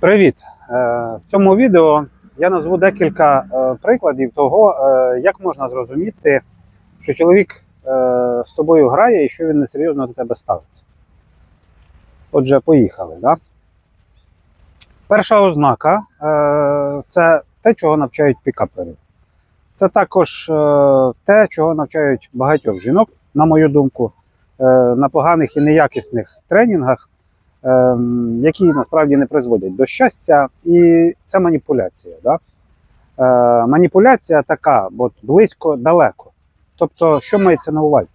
Привіт! Е, В цьому відео я назву декілька е, прикладів того, е, як можна зрозуміти, що чоловік з тобою грає і що він несерйозно до тебе ставиться. Отже, поїхали. Да? Перша ознака це те, чого навчають пікапери. Це також те, чого навчають багатьох жінок, на мою думку, на поганих і неякісних тренінгах які насправді не призводять до щастя, і це маніпуляція. Да? Е, маніпуляція така, от близько, далеко. Тобто, що мається на увазі?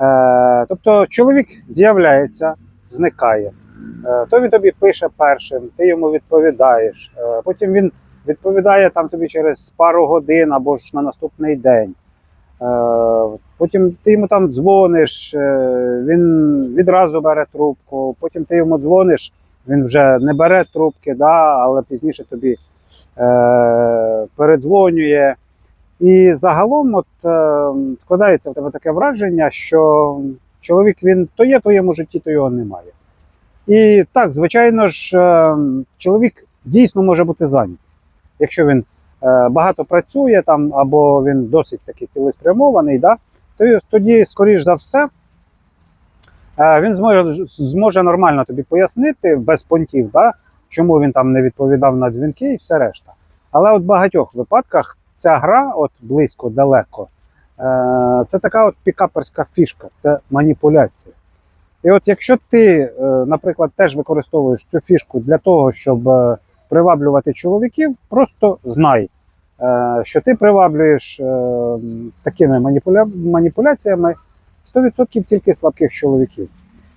Е, тобто, чоловік з'являється, зникає. Е, то він тобі пише першим, ти йому відповідаєш. Потім він відповідає там тобі через пару годин або ж на наступний день. Е, Потім ти йому там дзвониш, е, він відразу бере трубку, потім ти йому дзвониш, він вже не бере трубки, да, але пізніше тобі е, передзвонює. І загалом от, е, складається в тебе таке враження, що чоловік він то є в твоєму житті, то його немає. І так, звичайно ж, е, чоловік дійсно може бути зайнятий. Якщо він багато працює там, або він досить таки цілеспрямований, да, то тоді, скоріш за все, е, він зможе, зможе нормально тобі пояснити без понтів, да, чому він там не відповідав на дзвінки і все решта. Але от в багатьох випадках ця гра, от близько, далеко, е, це така от пікаперська фішка, це маніпуляція. І от якщо ти, е, наприклад, теж використовуєш цю фішку для того, щоб е, приваблювати чоловіків, просто знай, е, що ти приваблюєш е, такими маніпуля... маніпуляціями 100% тільки слабких чоловіків.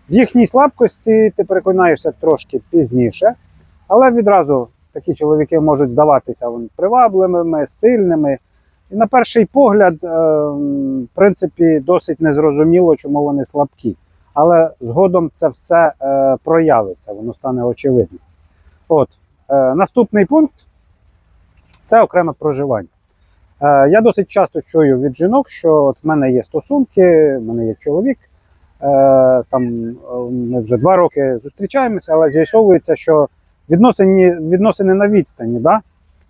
В їхній слабкості ти переконаєшся трошки пізніше, але відразу такі чоловіки можуть здаватися привабливими, сильними. І на перший погляд, е, в принципі, досить незрозуміло, чому вони слабкі. Але згодом це все е, проявиться, воно стане очевидним. От, е, наступний пункт це окреме проживання. Е, я досить часто чую від жінок, що от в мене є стосунки, в мене є чоловік. Е, там е, ми вже два роки зустрічаємося, але з'ясовується, що відносини, відносини на відстані. Да?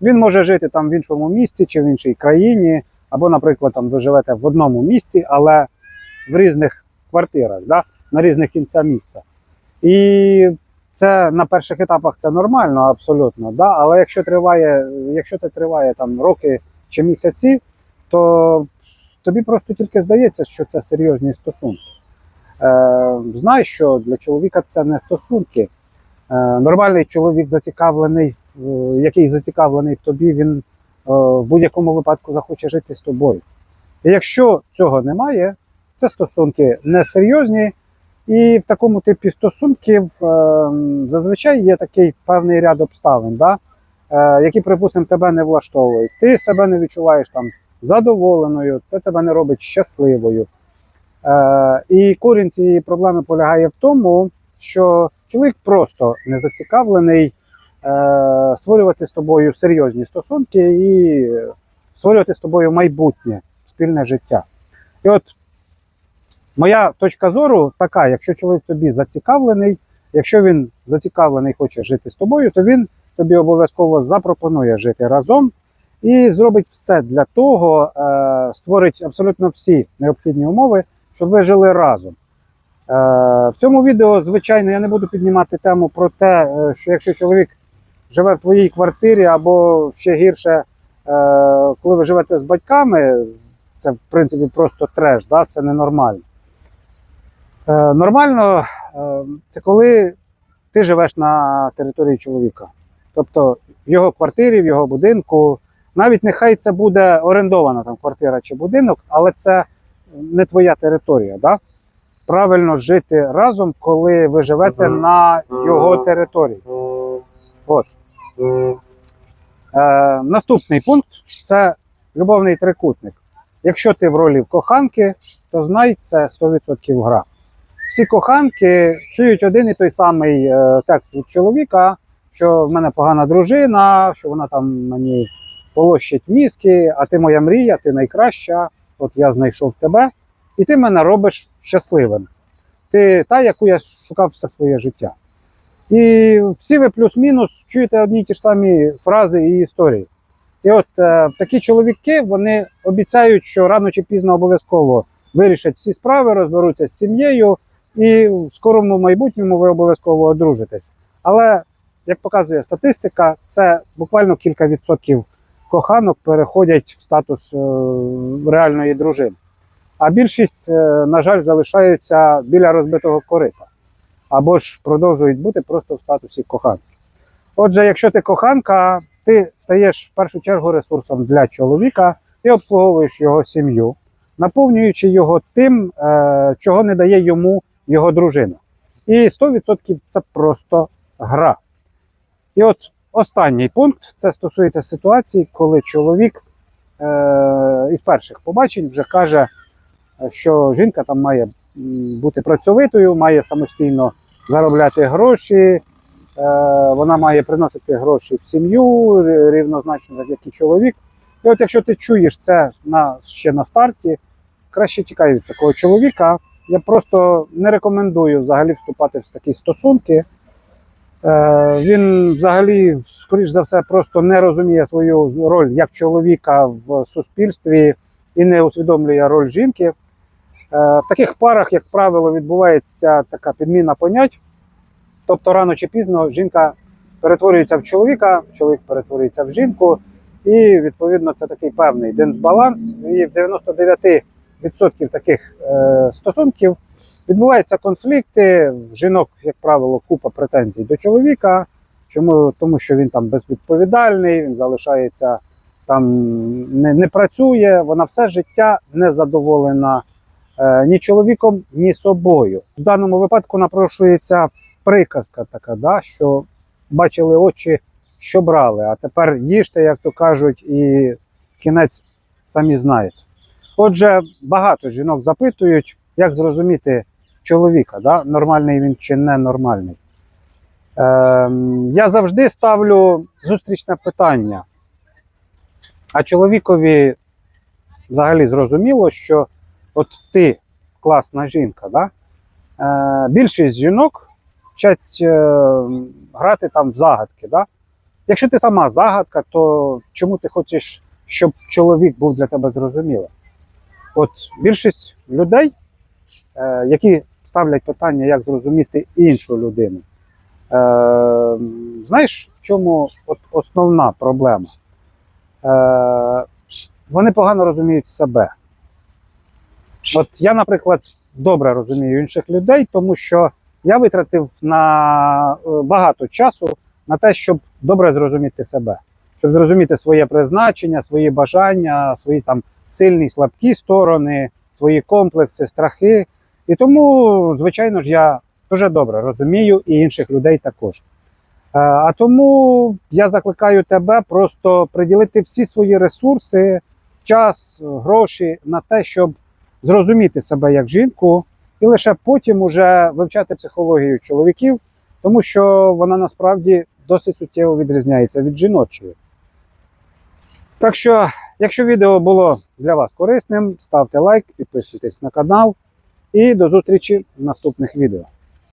Він може жити там в іншому місці чи в іншій країні, або, наприклад, там ви живете в одному місці, але в різних квартирах, да? на різних кінцях міста. І це на перших етапах це нормально, абсолютно. Да? Але якщо триває, якщо це триває там роки чи місяці, то тобі просто тільки здається, що це серйозні стосунки. Е, знай, що для чоловіка це не стосунки. Е, нормальний чоловік зацікавлений, який зацікавлений в тобі, він е, в будь-якому випадку захоче жити з тобою. І якщо цього немає, це стосунки несерйозні, і в такому типі стосунків е, зазвичай є такий певний ряд обставин, да? е, які, припустимо, тебе не влаштовують. Ти себе не відчуваєш там задоволеною, це тебе не робить щасливою. Е, і корінь цієї проблеми полягає в тому, що чоловік просто не зацікавлений е, створювати з тобою серйозні стосунки і створювати з тобою майбутнє спільне життя. І от моя точка зору така: якщо чоловік тобі зацікавлений, якщо він зацікавлений хоче жити з тобою, то він тобі обов'язково запропонує жити разом і зробить все для того, е, створить абсолютно всі необхідні умови, щоб ви жили разом. Е, в цьому відео, звичайно, я не буду піднімати тему про те, е, що якщо чоловік живе в твоїй квартирі, або ще гірше, коли ви живете з батьками, це в принципі просто треш, да? це ненормально. Е, нормально е, це коли ти живеш на території чоловіка. Тобто в його квартирі, в його будинку. Навіть нехай це буде орендована там квартира чи будинок, але це не твоя територія. Да? Правильно жити разом, коли ви живете на його території. От. Е, наступний пункт це любовний трикутник. Якщо ти в ролі коханки, то знай це 100% гра. Всі коханки чують один і той самий е, текст від чоловіка, що в мене погана дружина, що вона там мені полощить мізки, а ти моя мрія, ти найкраща, от я знайшов тебе, і ти мене робиш щасливим. Ти та, яку я шукав все своє життя. І всі ви плюс-мінус чуєте одні й ті ж самі фрази і історії. І от е, такі чоловіки вони обіцяють, що рано чи пізно обов'язково вирішать всі справи, розберуться з сім'єю, і в скорому майбутньому ви обов'язково одружитесь. Але як показує статистика, це буквально кілька відсотків коханок переходять в статус е, реальної дружини. А більшість, е, на жаль, залишаються біля розбитого корита або ж продовжують бути просто в статусі коханки. Отже, якщо ти коханка, ти стаєш в першу чергу ресурсом для чоловіка і обслуговуєш його сім'ю, наповнюючи його тим, е, чого не дає йому його дружина. І 100% це просто гра. І от останній пункт це стосується ситуації, коли чоловік е, із перших побачень вже каже, що жінка там має бути працьовитою, має самостійно заробляти гроші, е, вона має приносити гроші в сім'ю рівнозначно, як і чоловік. І от якщо ти чуєш це на, ще на старті, краще тікай від такого чоловіка. Я просто не рекомендую взагалі вступати в такі стосунки. Е, він взагалі, скоріш за все, просто не розуміє свою роль як чоловіка в суспільстві і не усвідомлює роль жінки. Е, в таких парах, як правило, відбувається така підміна понять. Тобто рано чи пізно жінка перетворюється в чоловіка, чоловік перетворюється в жінку, і відповідно це такий певний дисбаланс. І в 99% таких е, стосунків відбуваються конфлікти. В жінок, як правило, купа претензій до чоловіка. Чому? Тому що він там безвідповідальний, він залишається там, не, не працює, вона все життя не задоволена е, ні чоловіком, ні собою. В даному випадку напрошується приказка така, да, що бачили очі, що брали, а тепер їжте, як то кажуть, і кінець самі знаєте. Отже, багато жінок запитують, як зрозуміти чоловіка, да, нормальний він чи ненормальний. Ем, я завжди ставлю зустрічне питання. А чоловікові взагалі зрозуміло, що от ти класна жінка, да? Е, більшість жінок вчать е, грати там в загадки. Да? Якщо ти сама загадка, то чому ти хочеш, щоб чоловік був для тебе зрозумілим? От більшість людей, е, які ставлять питання, як зрозуміти іншу людину, е, знаєш, в чому от основна проблема? Е, вони погано розуміють себе. От я, наприклад, добре розумію інших людей, тому що я витратив на багато часу на те, щоб добре зрозуміти себе, щоб зрозуміти своє призначення, свої бажання, свої там сильні, слабкі сторони, свої комплекси, страхи. І тому, звичайно ж, я дуже добре розумію і інших людей також. Е, А тому я закликаю тебе просто приділити всі свої ресурси, час, гроші на те, щоб зрозуміти себе як жінку, і лише потім уже вивчати психологію чоловіків, тому що вона насправді досить суттєво відрізняється від жіночої. Так що, якщо відео було для вас корисним, ставте лайк, підписуйтесь на канал і до зустрічі в наступних відео.